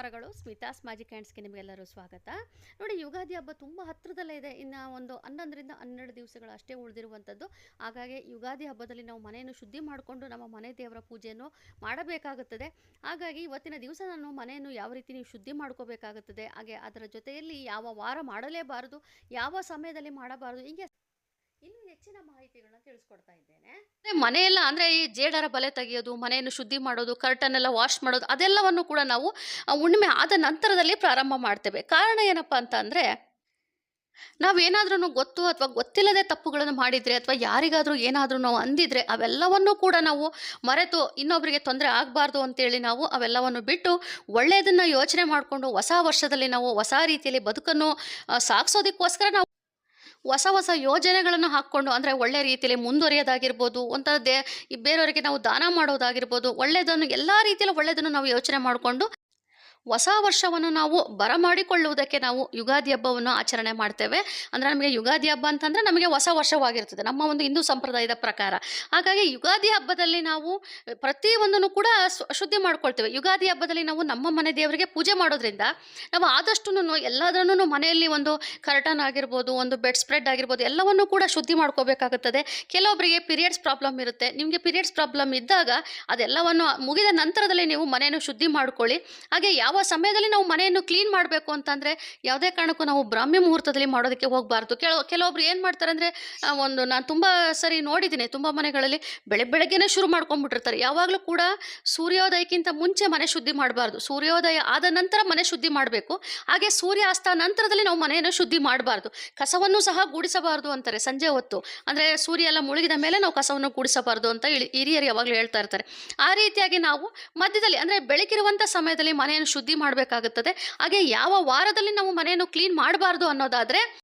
ನಮಸ್ಕಾರಗಳು. ಸ್ಮಿತಾಸ್ ಮ್ಯಾಜಿಕ್ ಹ್ಯಾಂಡ್ಸ್ಗೆ ನಿಮಗೆಲ್ಲರೂ ಸ್ವಾಗತ. ನೋಡಿ, ಯುಗಾದಿ ಹಬ್ಬ ತುಂಬ ಹತ್ತಿರದಲ್ಲೇ ಇದೆ. ಇನ್ನು ಒಂದು ಹನ್ನೊಂದರಿಂದ ಹನ್ನೆರಡು ದಿವಸಗಳು ಅಷ್ಟೇ ಉಳಿದಿರುವಂಥದ್ದು. ಹಾಗಾಗಿ ಯುಗಾದಿ ಹಬ್ಬದಲ್ಲಿ ನಾವು ಮನೆಯನ್ನು ಶುದ್ಧಿ ಮಾಡಿಕೊಂಡು ನಮ್ಮ ಮನೆ ದೇವರ ಪೂಜೆಯನ್ನು ಮಾಡಬೇಕಾಗುತ್ತದೆ. ಹಾಗಾಗಿ ಇವತ್ತಿನ ದಿವಸ ನಾನು ಮನೆಯನ್ನು ಯಾವ ರೀತಿ ನೀವು ಶುದ್ಧಿ ಮಾಡ್ಕೋಬೇಕಾಗುತ್ತದೆ, ಹಾಗೆ ಅದರ ಜೊತೆಯಲ್ಲಿ ಯಾವ ವಾರ ಮಾಡಲೇಬಾರದು, ಯಾವ ಸಮಯದಲ್ಲಿ ಮಾಡಬಾರದು, ಹೀಗೆ ಇನ್ನೂ ಹೆಚ್ಚಿನ ಮಾಹಿತಿಗಳನ್ನ ತಿಳಿಸ್ಕೊಡ್ತಾ ಇದ್ದೇನೆ. ಮನೆಯೆಲ್ಲ ಅಂದ್ರೆ ಈ ಜೇಡರ ಬಲೆ ತೆಗೆಯೋದು, ಮನೆಯನ್ನು ಶುದ್ಧಿ ಮಾಡೋದು ಕರ್ಟನ್ ಎಲ್ಲ ವಾಶ್ ಮಾಡೋದು, ಅದೆಲ್ಲವನ್ನು ಕೂಡ ನಾವು ಹುಣ್ಣಿಮೆ ಆದ ನಂತರದಲ್ಲಿ ಪ್ರಾರಂಭ ಮಾಡ್ತೇವೆ. ಕಾರಣ ಏನಪ್ಪ ಅಂತ ಅಂದ್ರೆ ನಾವೇನಾದ್ರೂ ಗೊತ್ತು ಅಥವಾ ಗೊತ್ತಿಲ್ಲದೆ ತಪ್ಪುಗಳನ್ನು ಮಾಡಿದ್ರೆ ಅಥವಾ ಯಾರಿಗಾದ್ರೂ ಏನಾದರೂ ನಾವು ಅಂದಿದ್ರೆ ಅವೆಲ್ಲವನ್ನೂ ಕೂಡ ನಾವು ಮರೆತು ಇನ್ನೊಬ್ಬರಿಗೆ ತೊಂದರೆ ಆಗಬಾರ್ದು ಅಂತೇಳಿ ನಾವು ಅವೆಲ್ಲವನ್ನು ಬಿಟ್ಟು ಒಳ್ಳೆಯದನ್ನು ಯೋಚನೆ ಮಾಡಿಕೊಂಡು ಹೊಸ ವರ್ಷದಲ್ಲಿ ನಾವು ಹೊಸ ರೀತಿಯಲ್ಲಿ ಬದುಕನ್ನು ಸಾಗಿಸೋದಕ್ಕೋಸ್ಕರ ನಾವು ಹೊಸ ಹೊಸ ಯೋಜನೆಗಳನ್ನು ಹಾಕ್ಕೊಂಡು, ಅಂದರೆ ಒಳ್ಳೆ ರೀತಿಯಲ್ಲಿ ಮುಂದುವರಿಯೋದಾಗಿರ್ಬೋದು, ಒಂಥರ ದೇ, ಬೇರೆಯವರಿಗೆ ನಾವು ದಾನ ಮಾಡೋದಾಗಿರ್ಬೋದು ಒಳ್ಳೆಯದನ್ನು ಎಲ್ಲ ರೀತಿಯಲ್ಲಿ ಒಳ್ಳೆಯದನ್ನು ನಾವು ಯೋಚನೆ ಮಾಡಿಕೊಂಡು ಹೊಸ ವರ್ಷವನ್ನು ನಾವು ಬರಮಾಡಿಕೊಳ್ಳುವುದಕ್ಕೆ ನಾವು ಯುಗಾದಿ ಹಬ್ಬವನ್ನು ಆಚರಣೆ ಮಾಡ್ತೇವೆ. ಅಂದರೆ ನಮಗೆ ಯುಗಾದಿ ಹಬ್ಬ ಅಂತಂದರೆ ನಮಗೆ ಹೊಸ ವರ್ಷವಾಗಿರ್ತದೆ. ನಮ್ಮ ಒಂದು ಹಿಂದೂ ಸಂಪ್ರದಾಯದ ಪ್ರಕಾರ. ಹಾಗಾಗಿ ಯುಗಾದಿ ಹಬ್ಬದಲ್ಲಿ ನಾವು ಪ್ರತಿಯೊಂದನ್ನು ಕೂಡ ಶುದ್ಧಿ ಮಾಡ್ಕೊಳ್ತೇವೆ. ಯುಗಾದಿ ಹಬ್ಬದಲ್ಲಿ ನಾವು ನಮ್ಮ ಮನೆ ದೇವರಿಗೆ ಪೂಜೆ ಮಾಡೋದ್ರಿಂದ ನಾವು ಆದಷ್ಟು ಎಲ್ಲದನ್ನು ಮನೆಯಲ್ಲಿ ಒಂದು ಕರ್ಟನ್ ಆಗಿರ್ಬೋದು, ಒಂದು ಬೆಡ್ ಸ್ಪ್ರೆಡ್ ಆಗಿರ್ಬೋದು, ಎಲ್ಲವನ್ನು ಕೂಡ ಶುದ್ಧಿ ಮಾಡ್ಕೋಬೇಕಾಗುತ್ತದೆ. ಕೆಲವೊಬ್ಬರಿಗೆ ಪೀರಿಯಡ್ಸ್ ಪ್ರಾಬ್ಲಮ್ ಇರುತ್ತೆ. ನಿಮಗೆ ಪೀರಿಯಡ್ಸ್ ಪ್ರಾಬ್ಲಮ್ ಇದ್ದಾಗ ಅದೆಲ್ಲವನ್ನು ಮುಗಿದ ನಂತರದಲ್ಲಿ ನೀವು ಮನೆಯನ್ನು ಶುದ್ಧಿ ಮಾಡ್ಕೊಳ್ಳಿ. ಹಾಗೆ ಯಾವ ಸಮಯದಲ್ಲಿ ನಾವು ಮನೆಯನ್ನು ಕ್ಲೀನ್ ಮಾಡಬೇಕು ಅಂತಂದರೆ ಯಾವುದೇ ಕಾರಣಕ್ಕೂ ನಾವು ಬ್ರಾಹ್ಮ್ಯ ಮುಹೂರ್ತದಲ್ಲಿ ಮಾಡೋದಕ್ಕೆ ಹೋಗಬಾರ್ದು. ಕೆಲವು, ಕೆಲವೊಬ್ರು ಏನು ಮಾಡ್ತಾರೆ ಅಂದರೆ ಒಂದು ನಾನು ತುಂಬ ಸರಿ ನೋಡಿದ್ದೀನಿ, ತುಂಬ ಮನೆಗಳಲ್ಲಿ ಬೆಳೆ ಬೆಳಗ್ಗೆನೇ ಶುರು ಮಾಡ್ಕೊಂಡ್ಬಿಟ್ಟಿರ್ತಾರೆ. ಯಾವಾಗಲೂ ಕೂಡ ಸೂರ್ಯೋದಯಕ್ಕಿಂತ ಮುಂಚೆ ಮನೆ ಶುದ್ಧಿ ಮಾಡಬಾರ್ದು. ಸೂರ್ಯೋದಯ ಆದ ನಂತರ ಮನೆ ಶುದ್ಧಿ ಮಾಡಬೇಕು. ಹಾಗೆ ಸೂರ್ಯಾಸ್ತ ನಂತರದಲ್ಲಿ ನಾವು ಮನೆಯನ್ನು ಶುದ್ಧಿ ಮಾಡಬಾರ್ದು. ಕಸವನ್ನು ಸಹ ಗೂಡಿಸಬಾರ್ದು ಅಂತಾರೆ ಸಂಜೆ ಹೊತ್ತು. ಅಂದರೆ ಸೂರ್ಯ ಎಲ್ಲ ಮುಳುಗಿದ ಮೇಲೆ ನಾವು ಕಸವನ್ನು ಗೂಡಿಸಬಾರ್ದು ಅಂತ ಹಿರಿಯರು ಯಾವಾಗಲೂ ಹೇಳ್ತಾ ಇರ್ತಾರೆ. ಆ ರೀತಿಯಾಗಿ ನಾವು ಮಧ್ಯದಲ್ಲಿ, ಅಂದರೆ ಬೆಳಕಿರುವಂಥ ಸಮಯದಲ್ಲಿ ಮನೆಯನ್ನು ಮಾಡಬೇಕಾಗುತ್ತದೆ. ಹಾಗೆ ಯಾವ ವಾರದಲ್ಲಿ ನಾವು ಮನೆಯನ್ನು ಕ್ಲೀನ್ ಮಾಡಬಾರ್ದು ಅನ್ನೋದಾದರೆ,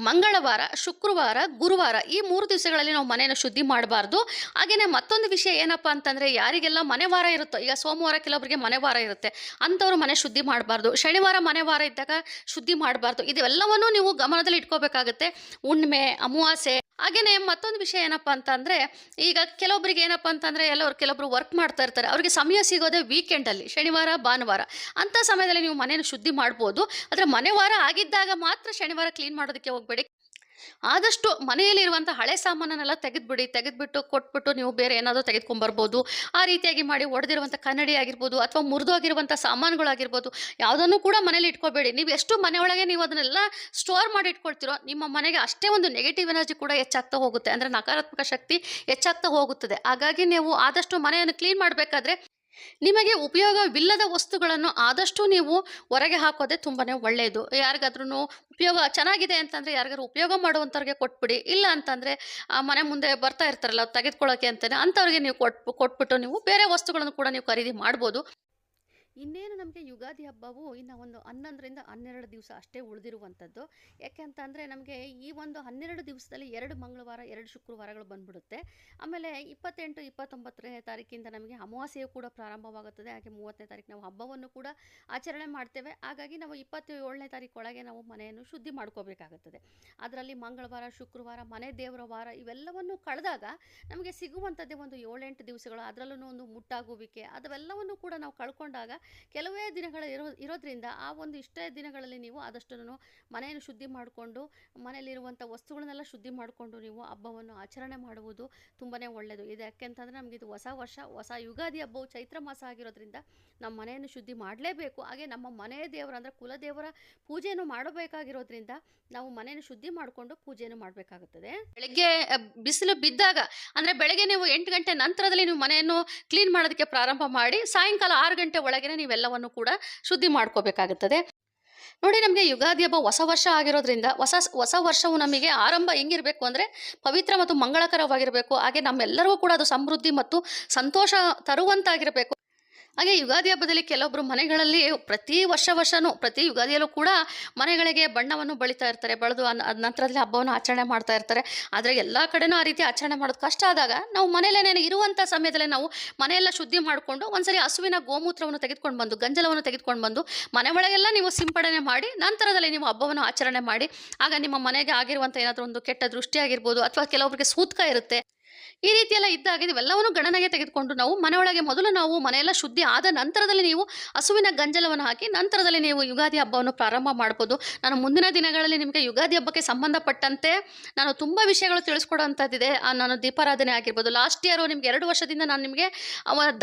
ಮಂಗಳವಾರ, ಶುಕ್ರವಾರ, ಗುರುವಾರ ಈ ಮೂರು ದಿವಸಗಳಲ್ಲಿ ನಾವು ಮನೆಯನ್ನು ಶುದ್ಧಿ ಮಾಡಬಾರ್ದು. ಹಾಗೆಯೇ ಮತ್ತೊಂದು ವಿಷಯ ಏನಪ್ಪ ಅಂತಂದರೆ, ಯಾರಿಗೆಲ್ಲ ಮನೆ ವಾರ ಇರುತ್ತೋ, ಈಗ ಸೋಮವಾರ ಕೆಲವರಿಗೆ ಮನೆ ವಾರ ಇರುತ್ತೆ. ಅಂಥವ್ರು ಮನೆ ಶುದ್ಧಿ ಮಾಡಬಾರ್ದು. ಶನಿವಾರ ಮನೆ ವಾರ ಇದ್ದಾಗ ಶುದ್ಧಿ ಮಾಡಬಾರ್ದು. ಇದೆಲ್ಲವನ್ನೂ ನೀವು ಗಮನದಲ್ಲಿ ಇಟ್ಕೋಬೇಕಾಗುತ್ತೆ ಹುಣ್ಣಿಮೆ, ಅಮಾವಾಸ್ಯೆ ಹಾಗೆಯೇ ಮತ್ತೊಂದು ವಿಷಯ ಏನಪ್ಪ ಅಂತಂದರೆ, ಈಗ ಕೆಲವೊಬ್ಬರಿಗೆ ಏನಪ್ಪ ಅಂತಂದರೆ ಎಲ್ಲವರು ಕೆಲವೊಬ್ರು ವರ್ಕ್ ಮಾಡ್ತಾ ಇರ್ತಾರೆ. ಅವರಿಗೆ ಸಮಯ ಸಿಗೋದೇ ವೀಕೆಂಡಲ್ಲಿ ಶನಿವಾರ, ಭಾನುವಾರ. ಅಂಥ ಸಮಯದಲ್ಲಿ ನೀವು ಮನೆಯನ್ನು ಶುದ್ಧಿ ಮಾಡ್ಬೋದು. ಆದರೆ ಮನೆ ವಾರ ಆಗಿದ್ದಾಗ ಮಾತ್ರ ಶನಿವಾರ ಕ್ಲೀನ್ ಮಾಡೋದಕ್ಕೆ ಹೋಗಬೇಡಿ. ಆದಷ್ಟು ಮನೆಯಲ್ಲಿರುವಂಥ ಹಳೆ ಸಾಮಾನನ್ನೆಲ್ಲ ತೆಗೆದುಬಿಡಿ, ತೆಗೆದುಬಿಟ್ಟು ಕೊಟ್ಬಿಟ್ಟು ನೀವು ಬೇರೆ ಏನಾದರೂ ತೆಗೆದುಕೊಂಬರ್ಬೋದು. ಆ ರೀತಿಯಾಗಿ ಮಾಡಿ ಒಡೆದಿರುವಂಥ ಕನ್ನಡಿ ಆಗಿರ್ಬೋದು ಅಥವಾ ಮುರಿದೋಗಿರುವಂಥ ಸಾಮಾನುಗಳಾಗಿರ್ಬೋದು, ಯಾವುದನ್ನು ಕೂಡ ಮನೇಲಿ ಇಟ್ಕೋಬೇಡಿ. ನೀವು ಎಷ್ಟು ಮನೆಯೊಳಗೆ ನೀವು ಅದನ್ನೆಲ್ಲ ಸ್ಟೋರ್ ಮಾಡಿ ಇಟ್ಕೊಳ್ತಿರೋ, ನಿಮ್ಮ ಮನೆಗೆ ಅಷ್ಟೇ ಒಂದು ನೆಗೆಟಿವ್ ಎನರ್ಜಿ ಕೂಡ ಹೆಚ್ಚಾಗ್ತಾ ಹೋಗುತ್ತೆ. ಅಂದರೆ ನಕಾರಾತ್ಮಕ ಶಕ್ತಿ ಹೆಚ್ಚಾಗ್ತಾ ಹೋಗುತ್ತದೆ. ಹಾಗಾಗಿ ನೀವು ಆದಷ್ಟು ಮನೆಯನ್ನು ಕ್ಲೀನ್ ಮಾಡಬೇಕಾದ್ರೆ ನಿಮಗೆ ಉಪಯೋಗವಿಲ್ಲದ ವಸ್ತುಗಳನ್ನು ಆದಷ್ಟು ನೀವು ಹೊರಗೆ ಹಾಕೋದೇ ತುಂಬಾ ಒಳ್ಳೆಯದು ಯಾರಿಗಾದ್ರೂ ಉಪಯೋಗ ಚೆನ್ನಾಗಿದೆ ಅಂತಂದರೆ ಯಾರಿಗಾದ್ರು ಉಪಯೋಗ ಮಾಡುವಂಥವ್ರಿಗೆ ಕೊಟ್ಬಿಡಿ. ಇಲ್ಲ ಅಂತಂದರೆ ಆ ಮನೆ ಮುಂದೆ ಬರ್ತಾ ಇರ್ತಾರಲ್ಲ, ತೆಗೆದುಕೊಳ್ಳೋಕೆ ಅಂತಲೇ ಅಂಥವ್ರಿಗೆ ನೀವು ಕೊಟ್ಬಿಟ್ಟು ನೀವು ಬೇರೆ ವಸ್ತುಗಳನ್ನು ಕೂಡ ನೀವು ಖರೀದಿ ಮಾಡ್ಬೋದು. ಇನ್ನೇನು ನಮಗೆ ಯುಗಾದಿ ಹಬ್ಬವು ಇನ್ನು ಒಂದು ಹನ್ನೊಂದರಿಂದ ಹನ್ನೆರಡು ದಿವಸ ಅಷ್ಟೇ ಉಳಿದಿರುವಂಥದ್ದು. ಯಾಕೆ ಅಂತ ಅಂದರೆ ನಮಗೆ ಈ ಒಂದು ಹನ್ನೆರಡು ದಿವಸದಲ್ಲಿ ಎರಡು ಮಂಗಳವಾರ, ಎರಡು ಶುಕ್ರವಾರಗಳು ಬಂದ್ಬಿಡುತ್ತೆ. ಆಮೇಲೆ ಇಪ್ಪತ್ತೆಂಟು, ಇಪ್ಪತ್ತೊಂಬತ್ತನೇ ತಾರೀಕಿಂದ ನಮಗೆ ಅಮಾವಾಸ್ಯೆಯು ಕೂಡ ಪ್ರಾರಂಭವಾಗುತ್ತದೆ. ಹಾಗೆ ಮೂವತ್ತನೇ ತಾರೀಕು ನಾವು ಹಬ್ಬವನ್ನು ಕೂಡ ಆಚರಣೆ ಮಾಡ್ತೇವೆ. ಹಾಗಾಗಿ ನಾವು ಇಪ್ಪತ್ತೇಳನೇ ತಾರೀಕು ಒಳಗೆ ನಾವು ಮನೆಯನ್ನು ಶುದ್ಧಿ ಮಾಡ್ಕೋಬೇಕಾಗುತ್ತದೆ. ಅದರಲ್ಲಿ ಮಂಗಳವಾರ, ಶುಕ್ರವಾರ, ಮನೆ ದೇವರ ವಾರ ಇವೆಲ್ಲವನ್ನು ಕಳೆದಾಗ ನಮಗೆ ಸಿಗುವಂಥದ್ದೇ ಒಂದು ಏಳೆಂಟು ದಿವಸಗಳು. ಅದರಲ್ಲೂ ಒಂದು ಮುಟ್ಟಾಗುವಿಕೆ, ಅದವೆಲ್ಲವನ್ನು ಕೂಡ ನಾವು ಕಳ್ಕೊಂಡಾಗ ಕೆಲವೇ ದಿನಗಳು ಇರೋ, ಇರೋದ್ರಿಂದ ಆ ಒಂದು ಇಷ್ಟೇ ದಿನಗಳಲ್ಲಿ ನೀವು ಆದಷ್ಟು ಮನೆಯನ್ನು ಶುದ್ಧಿ ಮಾಡಿಕೊಂಡು, ಮನೆಯಲ್ಲಿರುವಂಥ ವಸ್ತುಗಳನ್ನೆಲ್ಲ ಶುದ್ಧಿ ಮಾಡಿಕೊಂಡು ನೀವು ಹಬ್ಬವನ್ನು ಆಚರಣೆ ಮಾಡುವುದು ತುಂಬಾ ಒಳ್ಳೆಯದು. ಇದು ಯಾಕೆಂತಂದರೆ ನಮಗೆ ಇದು ಹೊಸ ವರ್ಷ, ಹೊಸ ಯುಗಾದಿ ಹಬ್ಬವು ಚೈತ್ರ ಮಾಸ ಆಗಿರೋದ್ರಿಂದ ನಮ್ಮ ಮನೆಯನ್ನು ಶುದ್ಧಿ ಮಾಡಲೇಬೇಕು. ಹಾಗೆ ನಮ್ಮ ಮನೆಯ ದೇವರ ಅಂದರೆ ಕುಲದೇವರ ಪೂಜೆಯನ್ನು ಮಾಡಬೇಕಾಗಿರೋದ್ರಿಂದ ನಾವು ಮನೆಯನ್ನು ಶುದ್ಧಿ ಮಾಡಿಕೊಂಡು ಪೂಜೆಯನ್ನು ಮಾಡಬೇಕಾಗುತ್ತದೆ. ಬೆಳಗ್ಗೆ ಬಿಸಿಲು ಬಿದ್ದಾಗ ಅಂದರೆ ಬೆಳಗ್ಗೆ ನೀವು ಎಂಟು ಗಂಟೆ ನಂತರದಲ್ಲಿ ನೀವು ಮನೆಯನ್ನು ಕ್ಲೀನ್ ಮಾಡೋದಕ್ಕೆ ಪ್ರಾರಂಭ ಮಾಡಿ, ಸಾಯಂಕಾಲ ಆರು ಗಂಟೆ ಒಳಗೆ ನೀವೆಲ್ಲವನ್ನು ಕೂಡ ಶುದ್ಧಿ ಮಾಡ್ಕೋಬೇಕಾಗುತ್ತದೆ. ನೋಡಿ ನಮಗೆ ಯುಗಾದಿ ಹಬ್ಬ ಹೊಸ ವರ್ಷ ಆಗಿರೋದ್ರಿಂದ ಹೊಸ ಹೊಸ ವರ್ಷವು ನಮಗೆ ಆರಂಭ ಹೆಂಗಿರಬೇಕು ಅಂದರೆ ಪವಿತ್ರ ಮತ್ತು ಮಂಗಳಕರವಾಗಿರಬೇಕು. ಹಾಗೆ ನಮ್ಮೆಲ್ಲರಿಗೂ ಕೂಡ ಅದು ಸಮೃದ್ಧಿ ಮತ್ತು ಸಂತೋಷ ತರುವಂತಾಗಿರಬೇಕು. ಹಾಗೆ ಯುಗಾದಿ ಹಬ್ಬದಲ್ಲಿ ಕೆಲವೊಬ್ಬರು ಮನೆಗಳಲ್ಲಿ ಪ್ರತಿ ವರ್ಷ ವರ್ಷವೂ ಪ್ರತಿ ಯುಗಾದಿಯಲ್ಲೂ ಕೂಡ ಮನೆಗಳಿಗೆ ಬಣ್ಣವನ್ನು ಬಳಿತಾ ಇರ್ತಾರೆ, ಬಳಿದು ಅದ ನಂತರದಲ್ಲಿ ಹಬ್ಬವನ್ನು ಆಚರಣೆ ಮಾಡ್ತಾ ಇರ್ತಾರೆ. ಆದರೆ ಎಲ್ಲ ಕಡೆನೂ ಆ ರೀತಿ ಆಚರಣೆ ಮಾಡೋದು ಕಷ್ಟ ಆದಾಗ ನಾವು ಮನೆಯಲ್ಲೇನೇ ಇರುವಂಥ ಸಮಯದಲ್ಲೇ ನಾವು ಮನೆಯೆಲ್ಲ ಶುದ್ಧಿ ಮಾಡಿಕೊಂಡು ಒಂದ್ಸರಿ ಹಸುವಿನ ಗೋಮೂತ್ರವನ್ನು ತೆಗೆದುಕೊಂಡು ಬಂದು, ಗಂಜಲವನ್ನು ತೆಗೆದುಕೊಂಡು ಬಂದು ಮನೆ ಒಳಗೆಲ್ಲ ನೀವು ಸಿಂಪಡಣೆ ಮಾಡಿ ನಂತರದಲ್ಲಿ ನೀವು ಹಬ್ಬವನ್ನು ಆಚರಣೆ ಮಾಡಿ, ಆಗ ನಿಮ್ಮ ಮನೆಗೆ ಆಗಿರುವಂಥ ಏನಾದರೂ ಒಂದು ಕೆಟ್ಟ ದೃಷ್ಟಿ ಆಗಿರ್ಬೋದು ಅಥವಾ ಕೆಲವೊಬ್ಬರಿಗೆ ಸೂತ್ಕ ಇರುತ್ತೆ ಈ ರೀತಿಯೆಲ್ಲ ಇದ್ದಾಗ ಇವೆಲ್ಲವನ್ನು ಗಣನೆಗೆ ತೆಗೆದುಕೊಂಡು ನಾವು ಮನೆಯೊಳಗೆ ಮೊದಲು ನಾವು ಮನೆಯೆಲ್ಲ ಶುದ್ಧಿ ಆದ ನಂತರದಲ್ಲಿ ನೀವು ಹಸುವಿನ ಗಂಜಲವನ್ನು ಹಾಕಿ ನಂತರದಲ್ಲಿ ನೀವು ಯುಗಾದಿ ಹಬ್ಬವನ್ನು ಪ್ರಾರಂಭ ಮಾಡ್ಬೋದು. ನಾನು ಮುಂದಿನ ದಿನಗಳಲ್ಲಿ ನಿಮಗೆ ಯುಗಾದಿ ಹಬ್ಬಕ್ಕೆ ಸಂಬಂಧಪಟ್ಟಂತೆ ನಾನು ತುಂಬ ವಿಷಯಗಳು ತಿಳಿಸ್ಕೊಡೋಂಥದ್ದಿದೆ. ನಾನು ದೀಪಾರಾಧನೆ ಆಗಿರ್ಬೋದು. ಲಾಸ್ಟ್ ಇಯರು ನಿಮ್ಗೆ ಎರಡು ವರ್ಷದಿಂದ ನಾನು ನಿಮಗೆ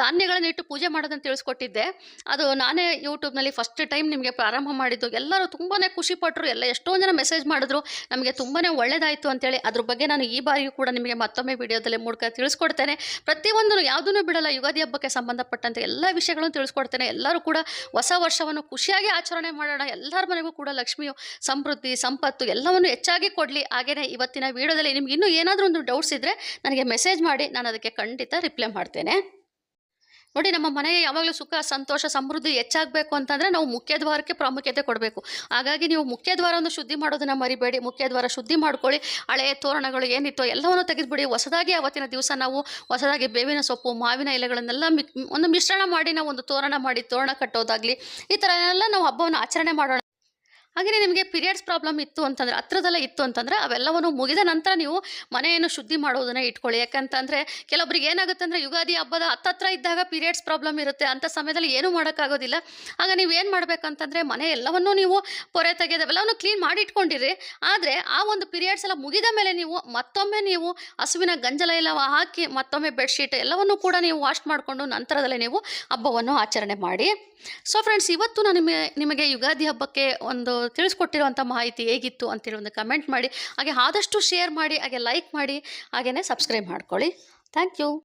ಧಾನ್ಯಗಳನ್ನ ಇಟ್ಟು ಪೂಜೆ ಮಾಡೋದನ್ನು ತಿಳಿಸ್ಕೊಟ್ಟಿದ್ದೆ. ಅದು ನಾನೇ ಯೂಟ್ಯೂಬ್ನಲ್ಲಿ ಫಸ್ಟ್ ಟೈಮ್ ನಿಮಗೆ ಪ್ರಾರಂಭ ಮಾಡಿದ್ದು. ಎಲ್ಲರೂ ತುಂಬಾ ಖುಷಿಪಟ್ಟರು ಎಲ್ಲ ಎಷ್ಟೊಂದು ಜನ ಮೆಸೇಜ್ ಮಾಡಿದ್ರು. ನಮಗೆ ತುಂಬಾ ಒಳ್ಳೆಯದಾಯಿತು ಅಂತೇಳಿ. ಅದ್ರ ಬಗ್ಗೆ ನಾನು ಈ ಬಾರಿಯೂ ಕೂಡ ನಿಮಗೆ ಮತ್ತೊಮ್ಮೆ ವಿಡಿಯೋದಲ್ಲಿ ಮೂಲಕ ತಿಳಿಸ್ಕೊಡ್ತೇನೆ. ಪ್ರತಿಯೊಂದನ್ನು ಯಾವುದನ್ನು ಬಿಡಲ್ಲ, ಯುಗಾದಿ ಹಬ್ಬಕ್ಕೆ ಸಂಬಂಧಪಟ್ಟಂತೆ ಎಲ್ಲ ವಿಷಯಗಳನ್ನು ತಿಳಿಸ್ಕೊಡ್ತೇನೆ. ಎಲ್ಲರೂ ಕೂಡ ಹೊಸ ವರ್ಷವನ್ನು ಖುಷಿಯಾಗಿ ಆಚರಣೆ ಮಾಡೋಣ. ಎಲ್ಲರ ಮನೆಗೂ ಕೂಡ ಲಕ್ಷ್ಮಿಯು, ಸಮೃದ್ಧಿ, ಸಂಪತ್ತು ಎಲ್ಲವನ್ನು ಹೆಚ್ಚಾಗಿ ಕೊಡಲಿ. ಹಾಗೆಯೇ ಇವತ್ತಿನ ವಿಡಿಯೋದಲ್ಲಿ ನಿಮ್ಗೆ ಇನ್ನೂ ಏನಾದರೂ ಒಂದು ಡೌಟ್ಸ್ ಇದ್ದರೆ ನನಗೆ ಮೆಸೇಜ್ ಮಾಡಿ. ನಾನು ಅದಕ್ಕೆ ಖಂಡಿತ ರಿಪ್ಲೈ ಮಾಡ್ತೇನೆ. ನೋಡಿ, ನಮ್ಮ ಮನೆಯ ಯಾವಾಗಲೂ ಸುಖ, ಸಂತೋಷ, ಸಮೃದ್ಧಿ ಹೆಚ್ಚಾಗಬೇಕು ಅಂತಂದರೆ ನಾವು ಮುಖ್ಯ ದ್ವಾರಕ್ಕೆ ಪ್ರಾಮುಖ್ಯತೆ ಕೊಡಬೇಕು. ಹಾಗಾಗಿ ನೀವು ಮುಖ್ಯ ದ್ವಾರವನ್ನು ಶುದ್ಧಿ ಮಾಡೋದನ್ನು ಮರಿಬೇಡಿ, ಮುಖ್ಯ ದ್ವಾರ ಶುದ್ಧಿ ಮಾಡ್ಕೊಳ್ಳಿ. ಹಳೆಯ ತೋರಣಗಳು ಏನಿತ್ತೋ ಎಲ್ಲವನ್ನು ತೆಗೆದುಬಿಡಿ. ಹೊಸದಾಗಿ ಅವತ್ತಿನ ದಿವಸ ನಾವು ಹೊಸದಾಗಿ ಬೇವಿನ ಸೊಪ್ಪು, ಮಾವಿನ ಎಲೆಗಳನ್ನೆಲ್ಲ ಒಂದು ಮಿಶ್ರಣ ಮಾಡಿ ನಾವು ಒಂದು ತೋರಣ ಮಾಡಿ, ತೋರಣ ಕಟ್ಟೋದಾಗಲಿ, ಈ ಥರ ನಾವು ಹಬ್ಬವನ್ನು ಆಚರಣೆ ಮಾಡೋಣ. ಹಾಗೆಯೇ ನಿಮಗೆ ಪೀರಿಯಡ್ಸ್ ಪ್ರಾಬ್ಲಮ್ ಇತ್ತು ಅಂತಂದರೆ, ಹತ್ರದಲ್ಲೇ ಇತ್ತು ಅಂತಂದರೆ, ಅವೆಲ್ಲವನ್ನು ಮುಗಿದ ನಂತರ ನೀವು ಮನೆಯನ್ನು ಶುದ್ಧಿ ಮಾಡೋದನ್ನು ಇಟ್ಕೊಳ್ಳಿ. ಯಾಕಂತಂದರೆ ಕೆಲವೊಬ್ರಿಗೆ ಏನಾಗುತ್ತೆ ಅಂದರೆ ಯುಗಾದಿ ಹಬ್ಬದ ಹತ್ತತ್ರ ಇದ್ದಾಗ ಪೀರಿಯಡ್ಸ್ ಪ್ರಾಬ್ಲಮ್ ಇರುತ್ತೆ. ಅಂಥ ಸಮಯದಲ್ಲಿ ಏನೂ ಮಾಡೋಕ್ಕಾಗೋದಿಲ್ಲ. ಆಗ ನೀವು ಏನು ಮಾಡಬೇಕಂತಂದರೆ ಮನೆ ಎಲ್ಲವನ್ನೂ ನೀವು ಪೊರೆ ತೆಗೆದು ಎಲ್ಲವನ್ನು ಕ್ಲೀನ್ ಮಾಡಿ ಇಟ್ಕೊಂಡಿರಿ. ಆದರೆ ಆ ಒಂದು ಪೀರಿಯಡ್ಸ್ ಎಲ್ಲ ಮುಗಿದ ಮೇಲೆ ನೀವು ಮತ್ತೊಮ್ಮೆ ನೀವು ಹಸುವಿನ ಗಂಜಲ ಎಲ್ಲ ಹಾಕಿ ಮತ್ತೊಮ್ಮೆ ಬೆಡ್ಶೀಟ್ ಎಲ್ಲವನ್ನೂ ಕೂಡ ನೀವು ವಾಶ್ ಮಾಡಿಕೊಂಡು ನಂತರದಲ್ಲೇ ನೀವು ಹಬ್ಬವನ್ನು ಆಚರಣೆ ಮಾಡಿ. ಸೊ ಫ್ರೆಂಡ್ಸ್ ಇವತ್ತು ನಾನು ನಿಮಗೆ ನಿಮಗೆ ಯುಗಾದಿ ಹಬ್ಬಕ್ಕೆ ಒಂದು ತಿಳಿಸ್ಕೊಟ್ಟಿರುವಂಥ ಮಾಹಿತಿ ಹೇಗಿತ್ತು ಅಂತೇಳಿ ಒಂದು ಕಮೆಂಟ್ ಮಾಡಿ, ಹಾಗೆ ಆದಷ್ಟು ಶೇರ್ ಮಾಡಿ, ಹಾಗೆ ಲೈಕ್ ಮಾಡಿ ಹಾಗೆಯೇ ಸಬ್ಸ್ಕ್ರೈಬ್ ಮಾಡ್ಕೊಳ್ಳಿ. Thank you